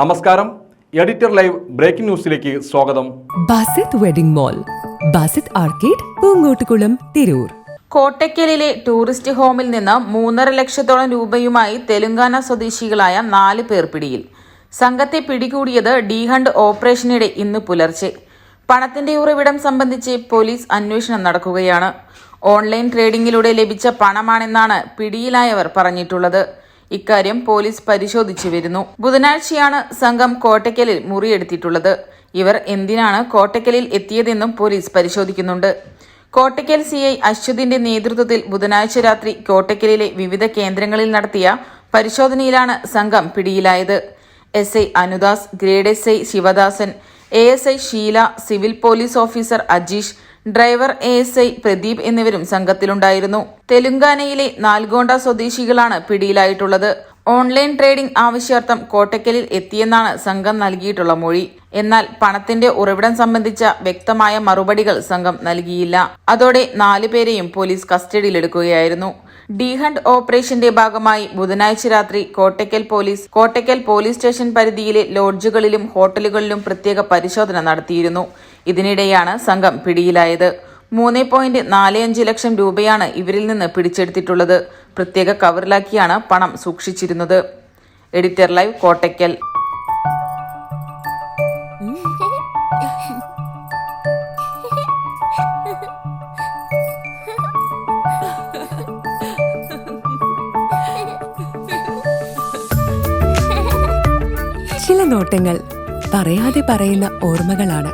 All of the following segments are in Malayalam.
നമസ്കാരം. എഡിറ്റർ ലൈവ് ബ്രേക്കിംഗ് ന്യൂസിലേക്ക് സ്വാഗതം. Basith wedding mall Basith arcade Poongottukulam Tirur. കോട്ടയ്ക്കലിലെ tourist ഹോമിൽ നിന്ന് മൂന്നര ലക്ഷത്തോളം രൂപയുമായി തെലുങ്കാന സ്വദേശികളായ നാല് പേർ പിടിയിൽ. സംഘത്തെ പിടികൂടിയത് ഡി ഹണ്ട് ഓപ്പറേഷനിടെ ഇന്ന് പുലർച്ചെ. പണത്തിന്റെ ഉറവിടം സംബന്ധിച്ച് പോലീസ് അന്വേഷണം നടക്കുകയാണ്. ഓൺലൈൻ ട്രേഡിംഗിലൂടെ ലഭിച്ച പണമാണെന്നാണ് പിടിയിലായവർ പറഞ്ഞിട്ടുള്ളത്. ഇക്കാര്യം പോലീസ് പരിശോധിച്ചു വരുന്നു. ബുധനാഴ്ചയാണ് സംഘം കോട്ടയ്ക്കലിൽ മുറിയെടുത്തിട്ടുള്ളത്. ഇവർ എന്തിനാണ് കോട്ടയ്ക്കലിൽ എത്തിയതെന്നും പോലീസ് പരിശോധിക്കുന്നുണ്ട്. കോട്ടയ്ക്കൽ സി ഐ അശ്വതിന്റെ നേതൃത്വത്തിൽ ബുധനാഴ്ച രാത്രി കോട്ടയ്ക്കലിലെ വിവിധ കേന്ദ്രങ്ങളിൽ നടത്തിയ പരിശോധനയിലാണ് സംഘം പിടിയിലായത്. S I Anudas grade S I Sivadasan A S I Sheela civil police officer Ajeesh driver A S I Pradeep എന്നിവരും സംഘത്തിലുണ്ടായിരുന്നു. തെലുങ്കാനയിലെ നാൽഗോണ്ട സ്വദേശികളാണ് പിടിയിലായിട്ടുള്ളത്. ഓൺലൈൻ ട്രേഡിംഗ് ആവശ്യാർത്ഥം കോട്ടക്കലിൽ എത്തിയെന്നാണ് സംഘം നൽകിയിട്ടുള്ള മൊഴി. എന്നാൽ പണത്തിന്റെ ഉറവിടം സംബന്ധിച്ച വ്യക്തമായ മറുപടികൾ സംഘം നൽകിയില്ല. അതോടെ നാലുപേരെയും പോലീസ് കസ്റ്റഡിയിലെടുക്കുകയായിരുന്നു. ഡി ഹണ്ട് ഓപ്പറേഷന്റെ ഭാഗമായി ബുധനാഴ്ച രാത്രി Kottakkal police Kottakkal police station പരിധിയിലെ ലോഡ്ജുകളിലും ഹോട്ടലുകളിലും പ്രത്യേക പരിശോധന നടത്തിയിരുന്നു. ഇതിനിടെയാണ് സംഘം പിടിയിലായത്. മൂന്ന് പോയിന്റ് നാല് അഞ്ച് ലക്ഷം രൂപയാണ് ഇവരിൽ നിന്ന് പിടിച്ചെടുത്തിട്ടുള്ളത്. പ്രത്യേക കവറിലാക്കിയാണ് പണം സൂക്ഷിച്ചിരുന്നത്. Editor live Kottakkal. ചില നോട്ടങ്ങൾ പറയാതെ പറയുന്ന ഓർമ്മകളാണ്.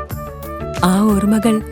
ആ ഓർമ്മകൾ